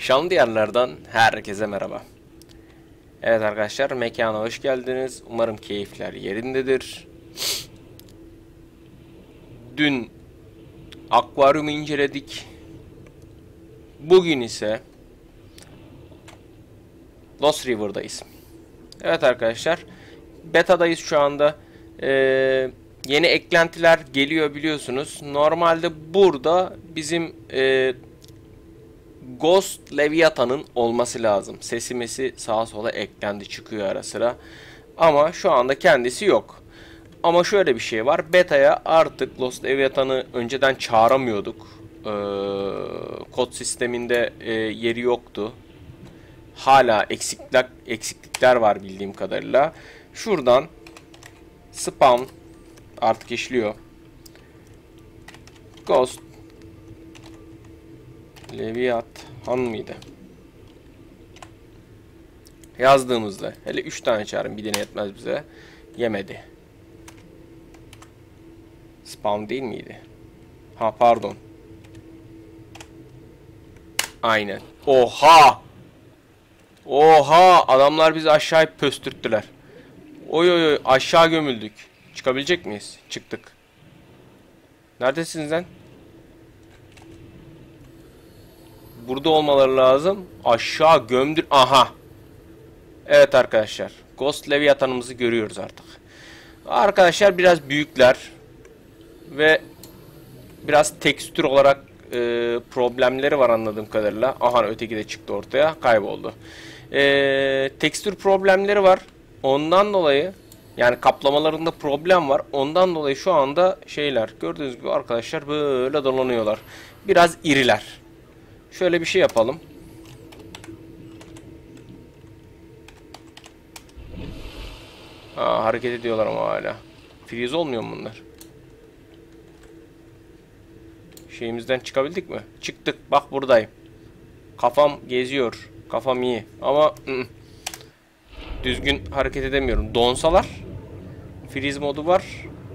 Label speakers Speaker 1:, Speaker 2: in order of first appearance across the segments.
Speaker 1: Şanlı diyarlardan herkese merhaba. Evet arkadaşlar mekana hoş geldiniz. Umarım keyifler yerindedir. Dün akvaryumu inceledik. Bugün ise Lost River'dayız. Evet arkadaşlar beta'dayız şu anda. Ee, yeni eklentiler geliyor biliyorsunuz. Normalde burada bizim e, Ghost Leviathan'ın olması lazım. Sesimesi sağa sola eklendi çıkıyor ara sıra. Ama şu anda kendisi yok. Ama şöyle bir şey var. Beta'ya artık Ghost Leviathan'ı önceden çağıramıyorduk. Ee, kod sisteminde e, yeri yoktu. Hala eksiklik, eksiklikler var bildiğim kadarıyla. Şuradan spawn artık işliyor. Ghost Leviathan mıydı? Yazdığımızda hele 3 tane çağırın bir tane yetmez bize. Yemedi. Spawn değil miydi? Ha pardon. Aynen. Oha! Oha! Adamlar bizi aşağı pöstürttüler. Oy oy oy aşağı gömüldük. Çıkabilecek miyiz? Çıktık. Neredesiniz lan? Burada olmaları lazım. Aşağı gömdür. Aha. Evet arkadaşlar. Ghost Leviathan'ımızı görüyoruz artık. Arkadaşlar biraz büyükler. Ve biraz tekstür olarak e, problemleri var anladığım kadarıyla. Aha öteki de çıktı ortaya. Kayboldu. E, tekstür problemleri var. Ondan dolayı yani kaplamalarında problem var. Ondan dolayı şu anda şeyler gördüğünüz gibi arkadaşlar böyle dolanıyorlar. Biraz iriler. Şöyle bir şey yapalım. Aa, hareket ediyorlar ama hala. Freeze olmuyor mu bunlar? Şeyimizden çıkabildik mi? Çıktık. Bak buradayım. Kafam geziyor. Kafam iyi. Ama ı -ı. düzgün hareket edemiyorum. Donsalar. Freeze modu var.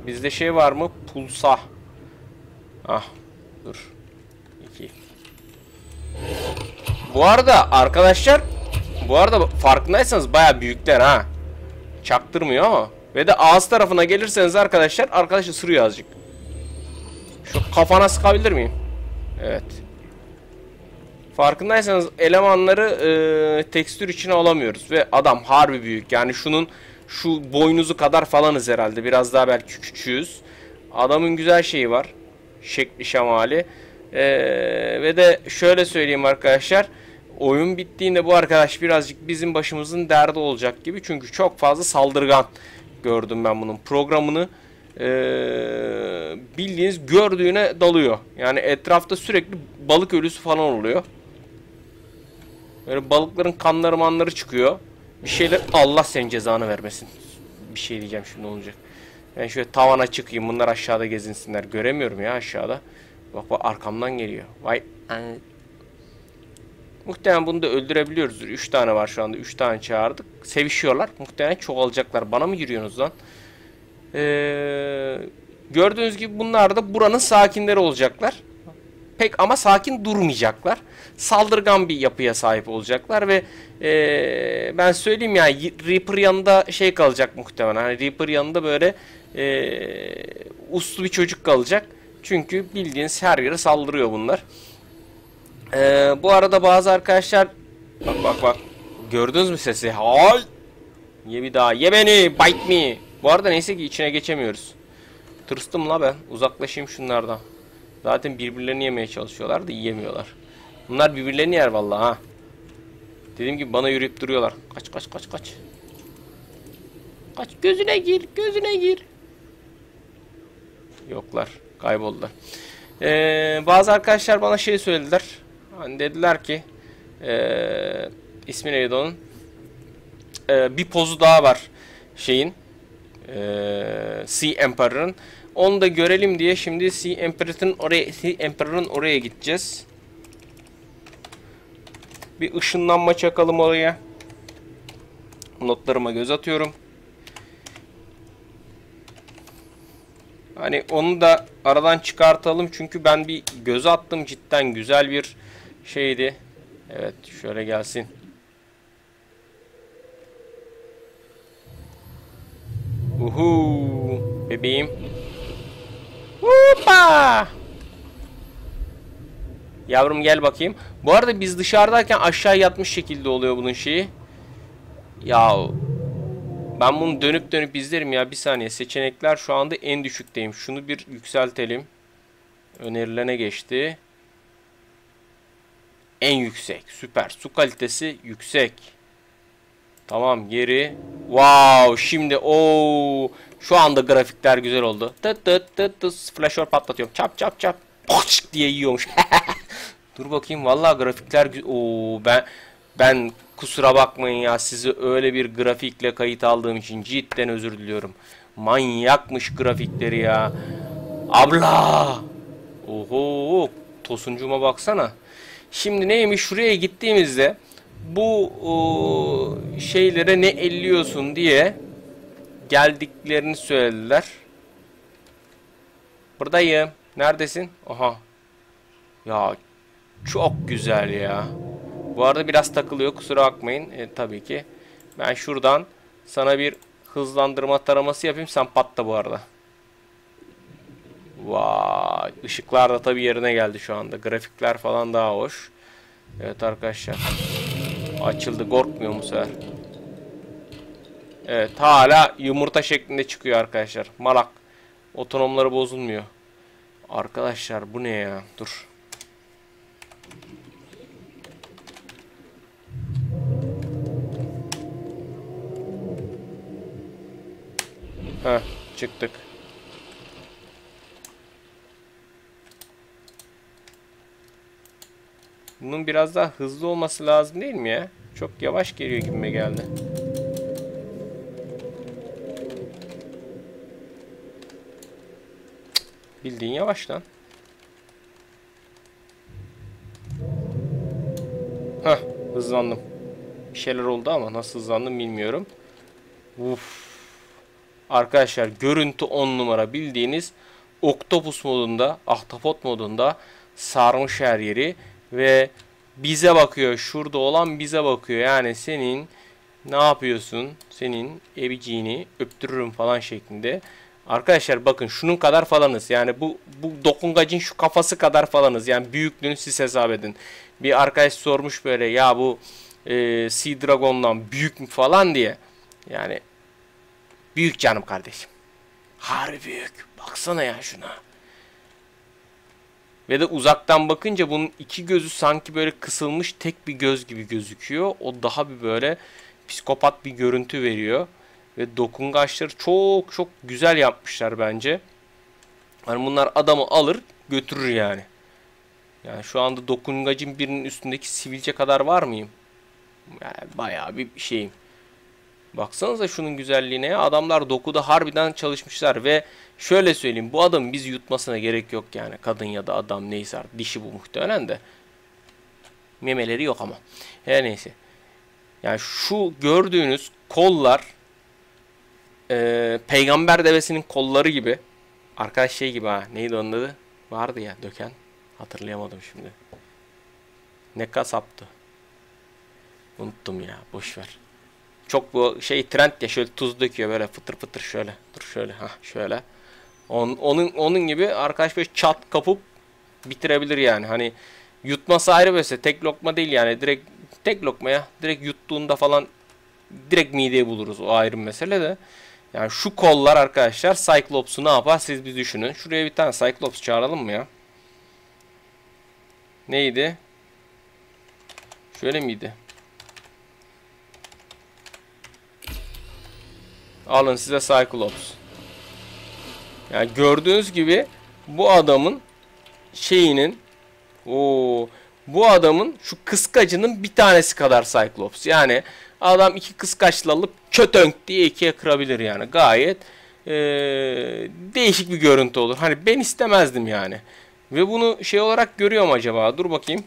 Speaker 1: Bizde şey var mı? Pulsa. Ah. Dur. 2 bu arada arkadaşlar bu arada farkındaysanız baya büyükler ha. Çaktırmıyor ama. Ve de ağız tarafına gelirseniz arkadaşlar arkadaş ısırıyor azıcık. Şu kafana sıkabilir miyim? Evet. Farkındaysanız elemanları e, tekstür içine alamıyoruz. Ve adam harbi büyük. Yani şunun şu boynuzu kadar falanız herhalde. Biraz daha belki küçüğüz. Adamın güzel şeyi var. Şekli şemali. Ee, ve de şöyle söyleyeyim arkadaşlar. Oyun bittiğinde bu arkadaş birazcık bizim başımızın derdi olacak gibi. Çünkü çok fazla saldırgan gördüm ben bunun programını. Ee, bildiğiniz gördüğüne dalıyor. Yani etrafta sürekli balık ölüsü falan oluyor. Böyle balıkların kanları manları çıkıyor. Bir şeyler Allah senin cezanı vermesin. Bir şey diyeceğim şimdi olacak. Ben şöyle tavana çıkayım bunlar aşağıda gezinsinler. Göremiyorum ya aşağıda. Bak bak arkamdan geliyor. Vay. Muhtemelen bunu da öldürebiliyoruz. 3 tane var şu anda. 3 tane çağırdık. Sevişiyorlar. Muhtemelen çoğalacaklar. Bana mı giriyorsunuz lan? Ee, gördüğünüz gibi bunlar da buranın sakinleri olacaklar. Pek ama sakin durmayacaklar. Saldırgan bir yapıya sahip olacaklar ve e, ben söyleyeyim ya Reaper yanında şey kalacak muhtemelen. Hani Reaper yanında böyle e, uslu bir çocuk kalacak. Çünkü bildiğiniz her yere saldırıyor bunlar. Ee, bu arada bazı arkadaşlar bak bak bak gördünüz mü sesi? Hay! Ye bir daha. Ye beni. Bite me. Bu arada neyse ki içine geçemiyoruz. Tırstım la ben. Uzaklaşayım şunlardan. Zaten birbirlerini yemeye çalışıyorlar da yiyemiyorlar. Bunlar birbirlerini yer vallahi ha. Dediğim gibi bana yürüyüp duruyorlar. Kaç kaç kaç kaç. Kaç gözüne gir, gözüne gir. Yoklar. Kayboldular. Ee, bazı arkadaşlar bana şey söylediler. Hani dediler ki ee, ismi neydi onun? Ee, bir pozu daha var şeyin ee, Sea Emperor'ın. Onu da görelim diye şimdi Sea Emperor'ın oraya Sea Emperor'ın oraya gideceğiz. Bir ışınlanma çakalım oraya. Notlarıma göz atıyorum. Hani onu da aradan çıkartalım çünkü ben bir göz attım cidden güzel bir şeydi. Evet şöyle gelsin. Uhu bebeğim. Hoppa! Yavrum gel bakayım. Bu arada biz dışarıdayken aşağı yatmış şekilde oluyor bunun şeyi. Ya ben bunu dönüp dönüp izlerim ya. Bir saniye. Seçenekler şu anda en düşükteyim. Şunu bir yükseltelim. Önerilene geçti. En yüksek. Süper. Su kalitesi yüksek. Tamam geri. Wow şimdi o şu anda grafikler güzel oldu. Tıt tıt tıt tıt flaşör patlatıyorum. Çap çap çap. Poç diye yiyormuş. Dur bakayım vallahi grafikler o ben ben kusura bakmayın ya sizi öyle bir grafikle kayıt aldığım için cidden özür diliyorum. Manyakmış grafikleri ya. Abla. Oho tosuncuma baksana. Şimdi neymiş şuraya gittiğimizde bu o, şeylere ne elliyorsun diye geldiklerini söylediler. Buradayım. Neredesin? Aha. Ya çok güzel ya. Bu arada biraz takılıyor kusura bakmayın. E, tabii ki. Ben şuradan sana bir hızlandırma taraması yapayım. Sen patla bu arada. Vay. Işıklar da tabii yerine geldi şu anda. Grafikler falan daha hoş. Evet arkadaşlar. Açıldı. Korkmuyor mu sefer? Evet. Hala yumurta şeklinde çıkıyor arkadaşlar. Malak. Otonomları bozulmuyor. Arkadaşlar bu ne ya? Dur. Heh, çıktık. Bunun biraz daha hızlı olması lazım değil mi ya? Çok yavaş geliyor gibime geldi. Bildiğin yavaş lan. Heh, hızlandım. Bir şeyler oldu ama nasıl hızlandım bilmiyorum. Uf. Arkadaşlar görüntü 10 numara bildiğiniz Octopus modunda, Ahtapot modunda sarmış her yeri ve bize bakıyor. Şurada olan bize bakıyor. Yani senin ne yapıyorsun? Senin eviciğini öptürürüm falan şeklinde. Arkadaşlar bakın şunun kadar falanız. Yani bu bu dokungacın şu kafası kadar falanız. Yani büyüklüğünü siz hesap edin. Bir arkadaş sormuş böyle ya bu e, Sea Dragon'dan büyük mü falan diye. Yani büyük canım kardeşim. Harbi büyük. Baksana ya şuna. Ve de uzaktan bakınca bunun iki gözü sanki böyle kısılmış tek bir göz gibi gözüküyor. O daha bir böyle psikopat bir görüntü veriyor. Ve dokungaçları çok çok güzel yapmışlar bence. Hani bunlar adamı alır götürür yani. Yani şu anda dokungacın birinin üstündeki sivilce kadar var mıyım? Yani bayağı bir şeyim. Baksanıza şunun güzelliğine ya. Adamlar dokuda harbiden çalışmışlar ve şöyle söyleyeyim bu adamın biz yutmasına gerek yok yani. Kadın ya da adam neyse artık dişi bu muhtemelen de. Memeleri yok ama. Her neyse. Yani şu gördüğünüz kollar e, peygamber devesinin kolları gibi. Arkadaş şey gibi ha. Neydi onun adı? Vardı ya döken. Hatırlayamadım şimdi. Ne kasaptı. Unuttum ya. Boş ver. Çok bu şey trend ya şöyle tuz döküyor böyle fıtır fıtır şöyle. Dur şöyle ha şöyle. On, onun onun gibi arkadaş böyle çat kapıp bitirebilir yani. Hani yutması ayrı mesela tek lokma değil yani direkt tek lokmaya direkt yuttuğunda falan direkt mideye buluruz o ayrı mesele de. Yani şu kollar arkadaşlar Cyclops'u ne yapar siz bir düşünün. Şuraya bir tane Cyclops çağıralım mı ya? Neydi? Şöyle miydi? Alın size Cyclops. Yani gördüğünüz gibi bu adamın şeyinin o bu adamın şu kıskacının bir tanesi kadar Cyclops. Yani adam iki kıskaçla alıp kötönk diye ikiye kırabilir yani. Gayet ee, değişik bir görüntü olur. Hani ben istemezdim yani. Ve bunu şey olarak görüyorum acaba? Dur bakayım.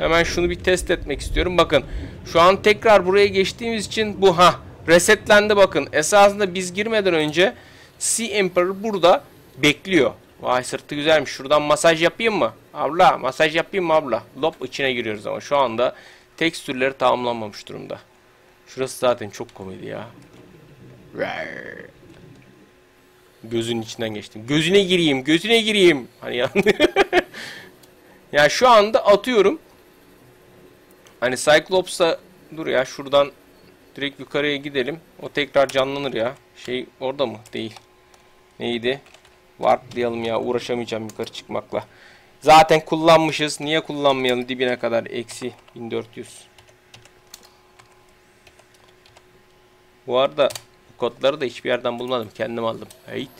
Speaker 1: Hemen şunu bir test etmek istiyorum. Bakın şu an tekrar buraya geçtiğimiz için bu ha resetlendi bakın. Esasında biz girmeden önce Sea Emperor burada bekliyor. Vay sırtı güzelmiş. Şuradan masaj yapayım mı? Abla masaj yapayım mı abla? Lop içine giriyoruz ama şu anda tekstürleri tamamlanmamış durumda. Şurası zaten çok komedi ya. Gözünün içinden geçtim. Gözüne gireyim, gözüne gireyim. Hani ya. ya şu anda atıyorum. Hani Cyclops'a dur ya şuradan direkt yukarıya gidelim. O tekrar canlanır ya. Şey orada mı? Değil. Neydi? Warplayalım ya. Uğraşamayacağım yukarı çıkmakla. Zaten kullanmışız. Niye kullanmayalım dibine kadar? Eksi 1400. Bu arada bu kodları da hiçbir yerden bulmadım. Kendim aldım. Heyt.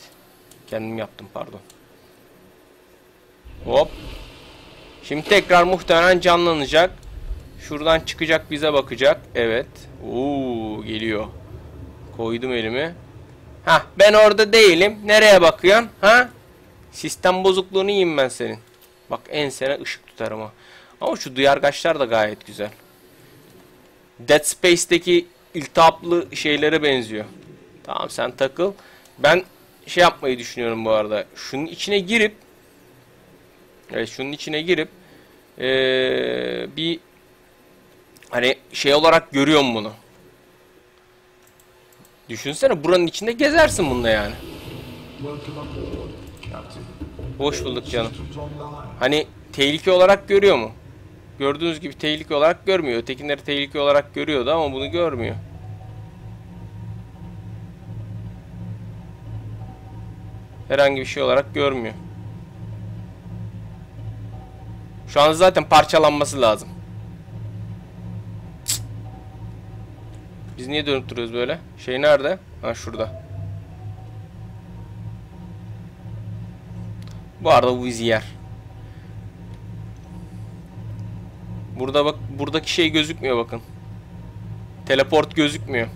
Speaker 1: Kendim yaptım pardon. Hop. Şimdi tekrar muhtemelen canlanacak. Şuradan çıkacak bize bakacak. Evet. Oo geliyor. Koydum elimi. Ha ben orada değilim. Nereye bakıyorsun? Ha? Sistem bozukluğunu yiyeyim ben senin. Bak ensene ışık tutarım ha. Ama şu duyargaçlar da gayet güzel. Dead Space'teki iltihaplı şeylere benziyor. Tamam sen takıl. Ben şey yapmayı düşünüyorum bu arada. Şunun içine girip Evet şunun içine girip ee, bir hani şey olarak görüyorum bunu. Düşünsene buranın içinde gezersin bununla yani. Hoş bulduk canım. Hani tehlike olarak görüyor mu? Gördüğünüz gibi tehlike olarak görmüyor. Ötekinleri tehlike olarak görüyordu ama bunu görmüyor. Herhangi bir şey olarak görmüyor. Şu an zaten parçalanması lazım. Biz niye dönüp duruyoruz böyle? Şey nerede? Ha şurada. Bu arada bu bizi yer. Burada bak buradaki şey gözükmüyor bakın. Teleport gözükmüyor.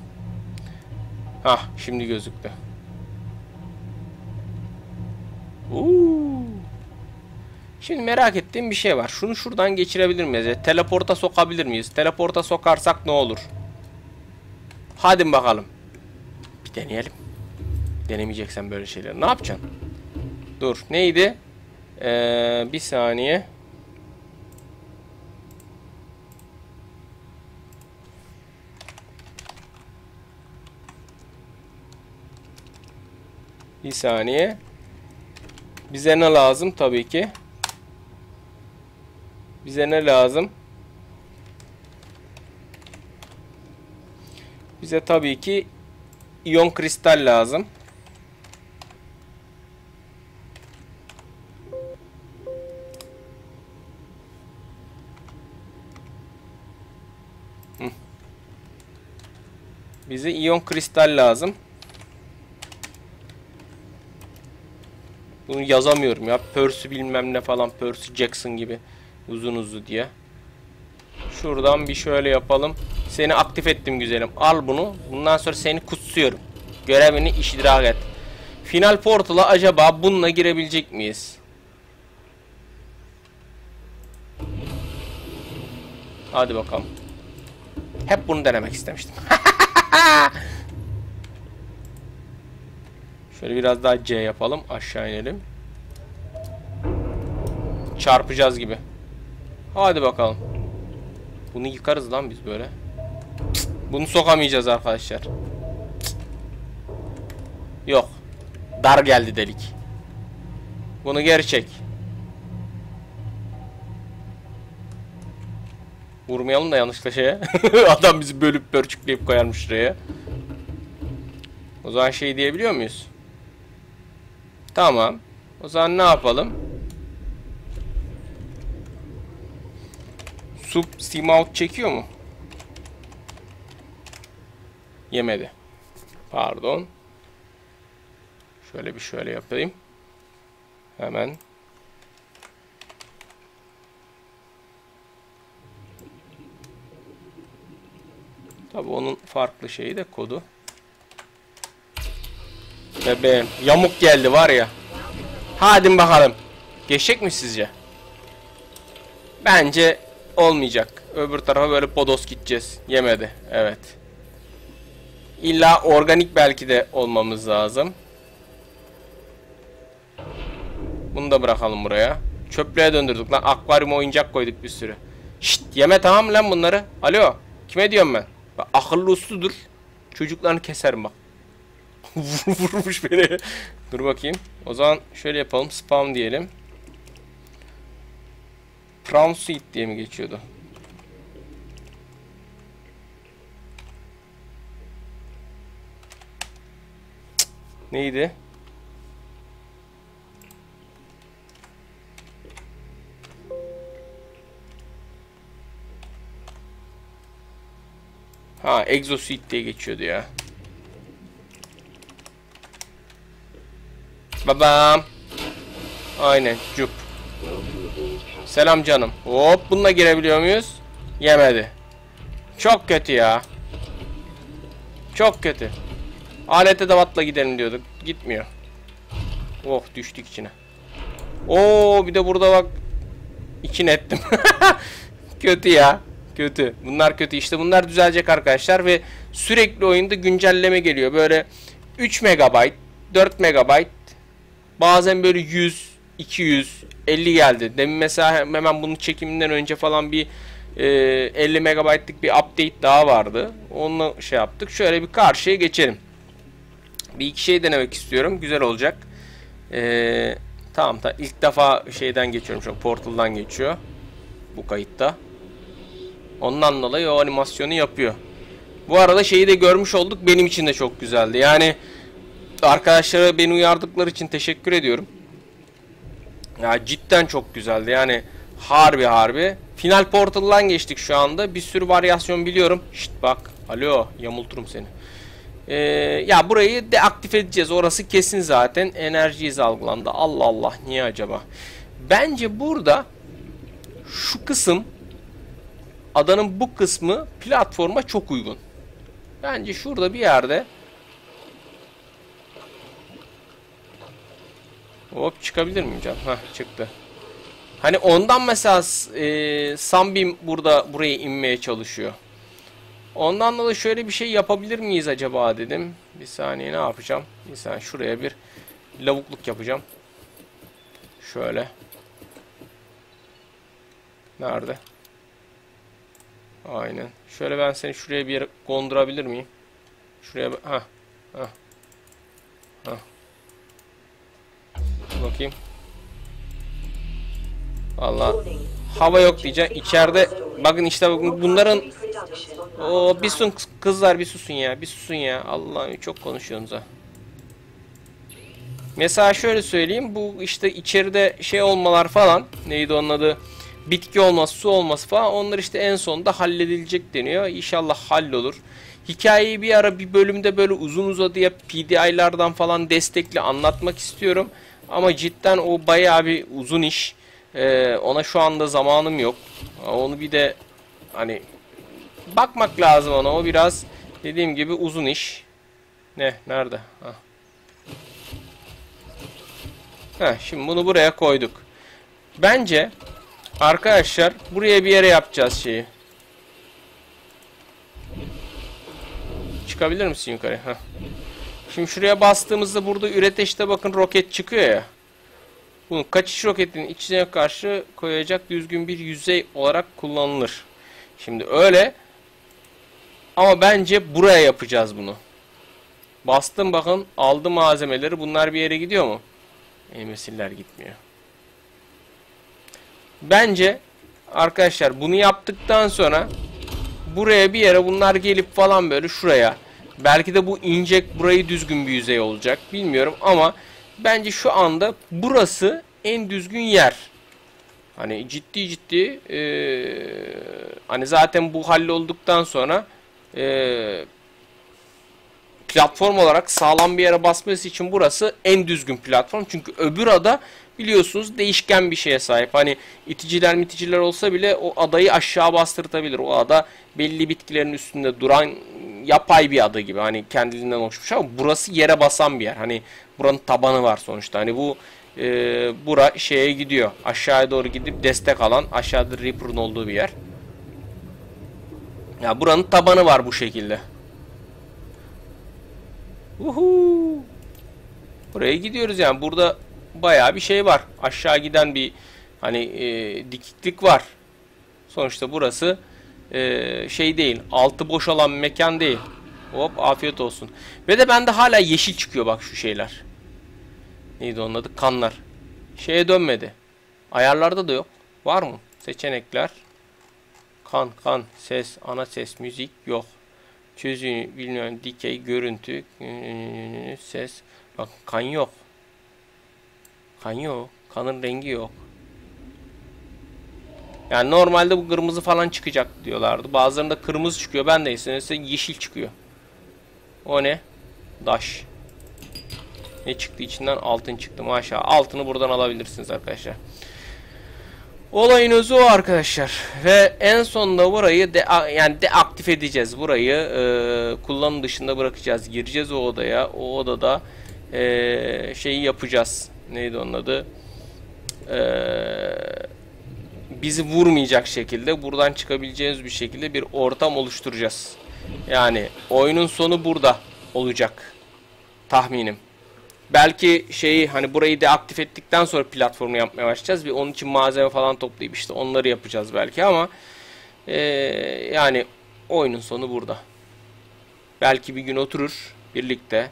Speaker 1: Hah şimdi gözüktü. Uuu. Şimdi merak ettiğim bir şey var. Şunu şuradan geçirebilir miyiz? Ya, Teleporta sokabilir miyiz? Teleporta sokarsak ne olur? Hadi bakalım. Bir deneyelim. Denemeyeceksen böyle şeyler. Ne yapacaksın? Dur. Neydi? Ee, bir saniye. Bir saniye. Bize ne lazım tabii ki? Bize ne lazım? Bize tabii ki iyon kristal lazım. Bize iyon kristal lazım. Bunu yazamıyorum ya. Percy bilmem ne falan. Percy Jackson gibi. Uzun uzun diye. Şuradan bir şöyle yapalım. Seni aktif ettim güzelim. Al bunu. Bundan sonra seni kutsuyorum. Görevini iştirak et. Final Portal'a acaba bununla girebilecek miyiz? Hadi bakalım. Hep bunu denemek istemiştim. Şöyle biraz daha C yapalım. Aşağı inelim. Çarpacağız gibi. Hadi bakalım. Bunu yıkarız lan biz böyle. Bunu sokamayacağız arkadaşlar. Yok. Dar geldi delik. Bunu geri çek. Vurmayalım da yanlışlıkla şeye. Adam bizi bölüp pörçükleyip koyarmış şuraya. O zaman şey diyebiliyor muyuz? Tamam. O zaman ne yapalım? Sub Seamout çekiyor mu? Yemedi. Pardon. Şöyle bir şöyle yapayım. Hemen. Tabi onun farklı şeyi de kodu. Bebeğim. Yamuk geldi var ya. Hadi bakalım. Geçecek mi sizce? Bence olmayacak. Öbür tarafa böyle podos gideceğiz. Yemedi. Evet. İlla organik belki de olmamız lazım. Bunu da bırakalım buraya. Çöplüğe döndürdük lan. Akvaryum oyuncak koyduk bir sürü. Şşt yeme tamam lan bunları? Alo. Kime diyorum ben? Bak, akıllı usludur. Çocuklarını keserim bak. Vurmuş beni. Dur bakayım. O zaman şöyle yapalım. Spam diyelim. Prawn Suite diye mi geçiyordu? Neydi? Ha Exosuite diye geçiyordu ya. Babam. Aynen cup. Selam canım. Hop bununla girebiliyor muyuz? Yemedi. Çok kötü ya. Çok kötü. Alete davatla gidelim diyorduk. Gitmiyor. Oh düştük içine. Oo bir de burada bak. İçine ettim. kötü ya. Kötü. Bunlar kötü. İşte bunlar düzelecek arkadaşlar ve sürekli oyunda güncelleme geliyor. Böyle 3 MB, 4 MB, bazen böyle 100, 200, 50 geldi. Demin mesela hemen bunun çekiminden önce falan bir e, 50 MB'lık bir update daha vardı. Onunla şey yaptık. Şöyle bir karşıya geçelim. Bir iki şey denemek istiyorum. Güzel olacak. Ee, tamam da ilk defa şeyden geçiyorum an. Portal'dan geçiyor. Bu kayıtta. Ondan dolayı o animasyonu yapıyor. Bu arada şeyi de görmüş olduk. Benim için de çok güzeldi. Yani arkadaşlara beni uyardıkları için teşekkür ediyorum. Ya cidden çok güzeldi. Yani harbi harbi. Final Portal'dan geçtik şu anda. Bir sürü varyasyon biliyorum. Şşt bak. Alo yamulturum seni. Ee, ya burayı deaktif edeceğiz. Orası kesin zaten. Enerji izi algılandı. Allah Allah. Niye acaba? Bence burada şu kısım adanın bu kısmı platforma çok uygun. Bence şurada bir yerde Hop çıkabilir miyim canım? Hah çıktı. Hani ondan mesela e, Sunbeam burada buraya inmeye çalışıyor. Ondan dolayı şöyle bir şey yapabilir miyiz acaba dedim. Bir saniye ne yapacağım? Bir saniye şuraya bir lavukluk yapacağım. Şöyle. Nerede? Aynen. Şöyle ben seni şuraya bir yere kondurabilir miyim? Şuraya ha. Ha. Ha. Bakayım. Vallahi hava yok diyeceğim. İçeride bakın işte bakın bunların o bir susun kızlar bir susun ya. Bir susun ya. Allah'ım çok konuşuyorsunuz ha. Mesela şöyle söyleyeyim. Bu işte içeride şey olmalar falan. Neydi onun adı? Bitki olması, su olması falan. Onlar işte en sonunda halledilecek deniyor. İnşallah hallolur. Hikayeyi bir ara bir bölümde böyle uzun uzadıya PDI'lardan falan destekli anlatmak istiyorum. Ama cidden o bayağı bir uzun iş. Ee, ona şu anda zamanım yok. Onu bir de hani bakmak lazım ona. O biraz dediğim gibi uzun iş. Ne? Nerede? Hah. Heh, şimdi bunu buraya koyduk. Bence arkadaşlar buraya bir yere yapacağız şeyi. Çıkabilir misin yukarı? Heh. Şimdi şuraya bastığımızda burada üreteçte bakın roket çıkıyor ya. Bunu kaçış roketinin içine karşı koyacak düzgün bir yüzey olarak kullanılır. Şimdi öyle. Ama bence buraya yapacağız bunu. Bastım bakın aldı malzemeleri. Bunlar bir yere gidiyor mu? Emesiller gitmiyor. Bence arkadaşlar bunu yaptıktan sonra buraya bir yere bunlar gelip falan böyle şuraya belki de bu inecek burayı düzgün bir yüzey olacak bilmiyorum ama bence şu anda burası en düzgün yer. Hani ciddi ciddi e, hani zaten bu hallolduktan sonra e, platform olarak sağlam bir yere basması için burası en düzgün platform. Çünkü öbür ada biliyorsunuz değişken bir şeye sahip. Hani iticiler miticiler olsa bile o adayı aşağı bastırtabilir. O ada belli bitkilerin üstünde duran yapay bir ada gibi. Hani kendiliğinden oluşmuş ama burası yere basan bir yer. Hani buranın tabanı var sonuçta. Hani bu e, bura şeye gidiyor. Aşağıya doğru gidip destek alan aşağıda Reaper'ın olduğu bir yer. Ya buranın tabanı var bu şekilde. Uhu. Buraya gidiyoruz yani. Burada bayağı bir şey var. Aşağı giden bir Hani e, dikiklik var. Sonuçta burası e, şey değil. Altı boş olan mekan değil. Hop afiyet olsun. Ve de bende hala yeşil çıkıyor bak şu şeyler. Neydi onun adı? Kanlar. Şeye dönmedi. Ayarlarda da yok. Var mı? Seçenekler. Kan, kan, ses, ana ses, müzik yok. Çözünü, bilmiyorum, dikey, görüntü, ses. Bak kan yok. Kan yok. Kanın rengi yok. Yani normalde bu kırmızı falan çıkacak diyorlardı. Bazılarında kırmızı çıkıyor. Ben de ise yeşil çıkıyor. O ne? Daş. Ne çıktı içinden? Altın çıktı maşallah. Altını buradan alabilirsiniz arkadaşlar. Olayın özü o arkadaşlar. Ve en sonunda burayı de, yani deaktif edeceğiz. Burayı e, kullanım dışında bırakacağız. Gireceğiz o odaya. O odada e, şeyi yapacağız. Neydi onun adı? Eee bizi vurmayacak şekilde buradan çıkabileceğiniz bir şekilde bir ortam oluşturacağız. Yani oyunun sonu burada olacak. Tahminim. Belki şeyi hani burayı deaktif ettikten sonra platformu yapmaya başlayacağız. Bir onun için malzeme falan toplayıp işte onları yapacağız belki ama ee, yani oyunun sonu burada. Belki bir gün oturur birlikte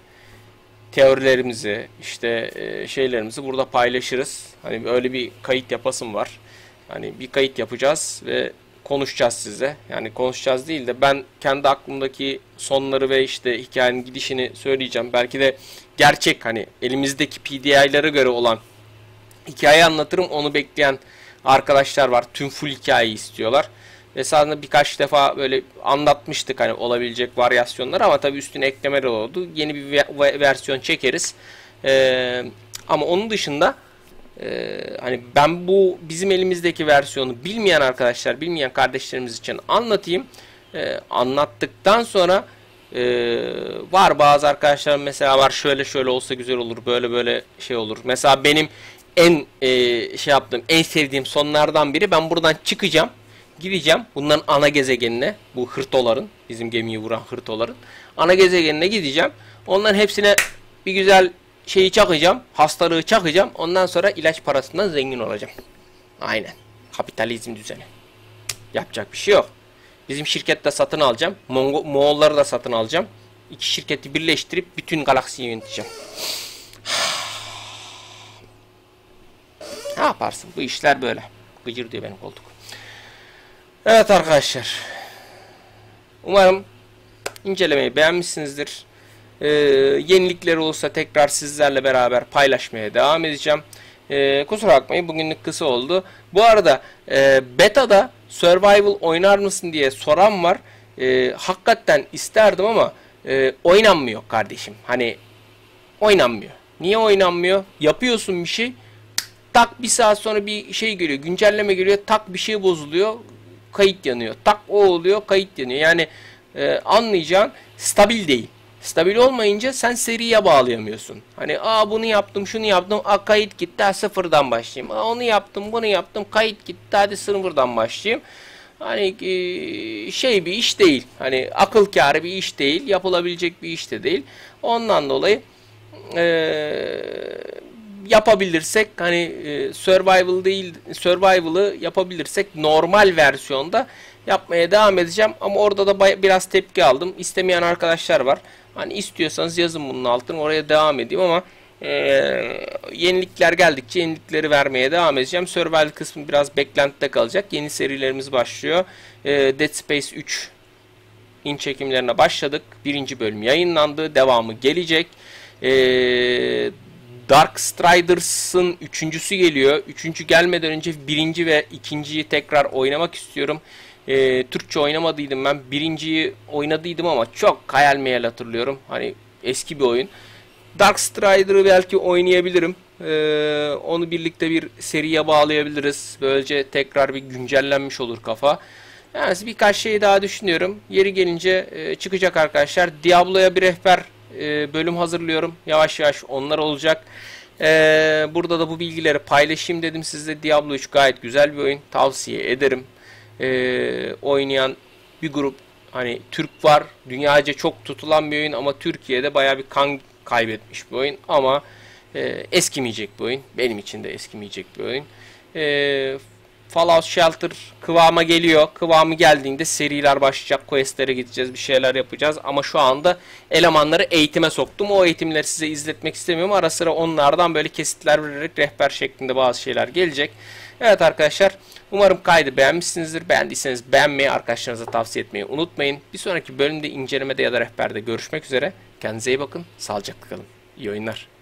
Speaker 1: teorilerimizi işte e, şeylerimizi burada paylaşırız. Hani öyle bir kayıt yapasım var. Hani bir kayıt yapacağız ve konuşacağız size. Yani konuşacağız değil de ben kendi aklımdaki sonları ve işte hikayenin gidişini söyleyeceğim. Belki de gerçek hani elimizdeki PDI'lere göre olan hikaye anlatırım. Onu bekleyen arkadaşlar var. Tüm full hikayeyi istiyorlar. Ve sadece birkaç defa böyle anlatmıştık hani olabilecek varyasyonlar ama tabii üstüne eklemeler oldu. Yeni bir versiyon çekeriz. Ee, ama onun dışında ee, hani ben bu bizim elimizdeki versiyonu bilmeyen arkadaşlar, bilmeyen kardeşlerimiz için anlatayım. Ee, anlattıktan sonra e, var bazı arkadaşlar mesela var şöyle şöyle olsa güzel olur, böyle böyle şey olur. Mesela benim en e, şey yaptığım, en sevdiğim sonlardan biri ben buradan çıkacağım. Gideceğim bunların ana gezegenine, bu hırtoların, bizim gemiyi vuran hırtoların ana gezegenine gideceğim. Onların hepsine bir güzel şeyi çakacağım, hastalığı çakacağım. Ondan sonra ilaç parasından zengin olacağım. Aynen. Kapitalizm düzeni. Yapacak bir şey yok. Bizim şirkette satın alacağım. Mongo Moğolları da satın alacağım. İki şirketi birleştirip bütün galaksiyi yöneteceğim. ne yaparsın? Bu işler böyle. Gıcır diyor benim koltuk. Evet arkadaşlar. Umarım incelemeyi beğenmişsinizdir. Ee, yenilikleri olursa tekrar sizlerle beraber paylaşmaya devam edeceğim. Ee, kusura bakmayın bugünlük kısa oldu. Bu arada e, beta'da survival oynar mısın diye soran var. E, hakikaten isterdim ama e, oynanmıyor kardeşim. Hani oynanmıyor. Niye oynanmıyor? Yapıyorsun bir şey. Tak bir saat sonra bir şey geliyor. Güncelleme geliyor. Tak bir şey bozuluyor. Kayıt yanıyor. Tak o oluyor. Kayıt yanıyor. Yani e, anlayacağın stabil değil. Stabil olmayınca sen seriye bağlayamıyorsun. Hani aa bunu yaptım şunu yaptım a kayıt gitti ha sıfırdan başlayayım. Aa onu yaptım bunu yaptım kayıt gitti hadi sıfırdan başlayayım. Hani e, şey bir iş değil. Hani akıl kârı bir iş değil. Yapılabilecek bir iş de değil. Ondan dolayı e, yapabilirsek hani e, survival değil survival'ı yapabilirsek normal versiyonda yapmaya devam edeceğim. Ama orada da biraz tepki aldım. İstemeyen arkadaşlar var. Hani istiyorsanız yazın bunun altına oraya devam edeyim ama e, yenilikler geldikçe yenilikleri vermeye devam edeceğim. Survival kısmı biraz beklentide kalacak. Yeni serilerimiz başlıyor. E, Dead Space 3 in çekimlerine başladık. Birinci bölüm yayınlandı. Devamı gelecek. E, Dark Striders'ın üçüncüsü geliyor. Üçüncü gelmeden önce birinci ve ikinciyi tekrar oynamak istiyorum e, Türkçe oynamadıydım ben. Birinciyi oynadıydım ama çok hayal meyal hatırlıyorum. Hani eski bir oyun. Dark Strider'ı belki oynayabilirim. Ee, onu birlikte bir seriye bağlayabiliriz. Böylece tekrar bir güncellenmiş olur kafa. Yani birkaç şey daha düşünüyorum. Yeri gelince e, çıkacak arkadaşlar. Diablo'ya bir rehber e, bölüm hazırlıyorum. Yavaş yavaş onlar olacak. E, burada da bu bilgileri paylaşayım dedim sizle. Diablo 3 gayet güzel bir oyun. Tavsiye ederim e, oynayan bir grup hani Türk var. Dünyaca çok tutulan bir oyun ama Türkiye'de baya bir kan kaybetmiş bir oyun ama e, eskimeyecek bir oyun. Benim için de eskimeyecek bir oyun. Ee, Fallout Shelter kıvama geliyor. Kıvamı geldiğinde seriler başlayacak. Questlere gideceğiz. Bir şeyler yapacağız. Ama şu anda elemanları eğitime soktum. O eğitimleri size izletmek istemiyorum. Ara sıra onlardan böyle kesitler vererek rehber şeklinde bazı şeyler gelecek. Evet arkadaşlar. Umarım kaydı beğenmişsinizdir. Beğendiyseniz beğenmeyi, arkadaşlarınıza tavsiye etmeyi unutmayın. Bir sonraki bölümde incelemede ya da rehberde görüşmek üzere. Kendinize iyi bakın. Sağlıcakla kalın. İyi oyunlar.